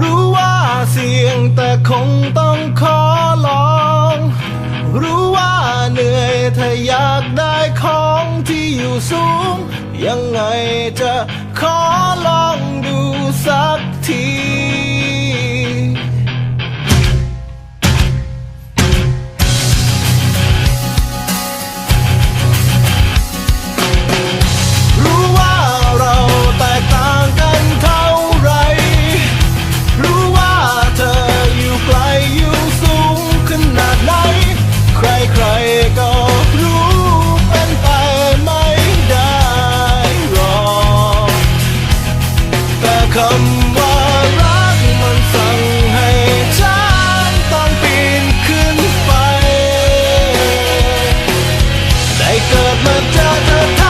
รู้ว่าเสี่ยงแต่คงต้องขอลอง รู้ว่าเหนื่อยถ้าอยากได้ของที่อยู่สูง ยังไงจะขอลองดูสักที my daughter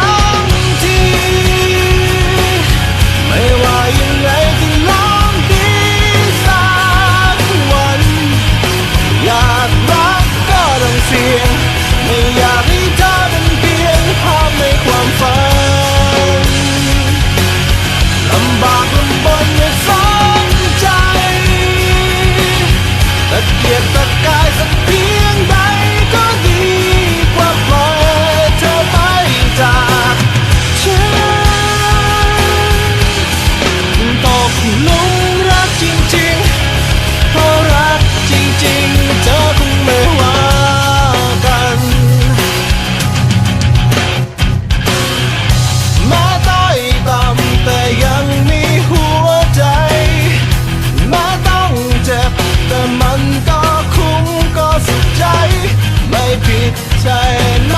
ใช่ไหม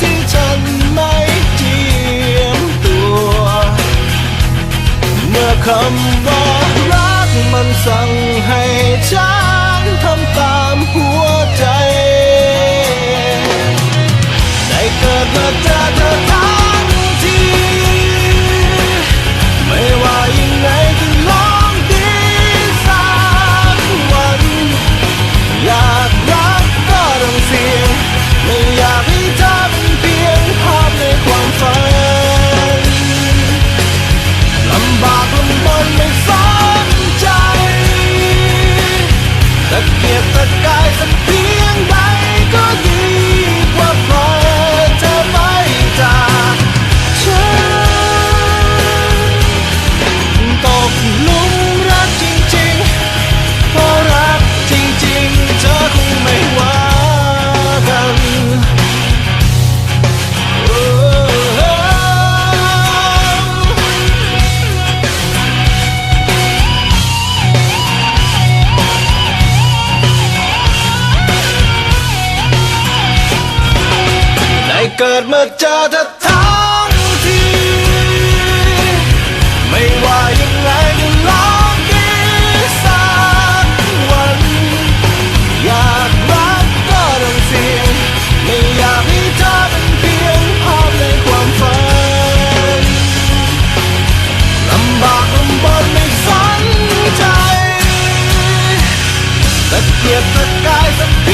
ที่ฉันไม่เจียมตัว เมื่อคำว่ารักมันสั่งให้ฉันทำตามหัวใจ ได้เกิมาได้ เกิดเมื่อเจอเธอทั้งที ไม่ว่ายังไงก็ลองดีสักวัน อยากรักก็ต้องเสี่ยง ไม่อยากให้เธอเป็นเพียงภาพในความฝันลำบากลำบนไม่สนใจตะเกียบตะกายสักที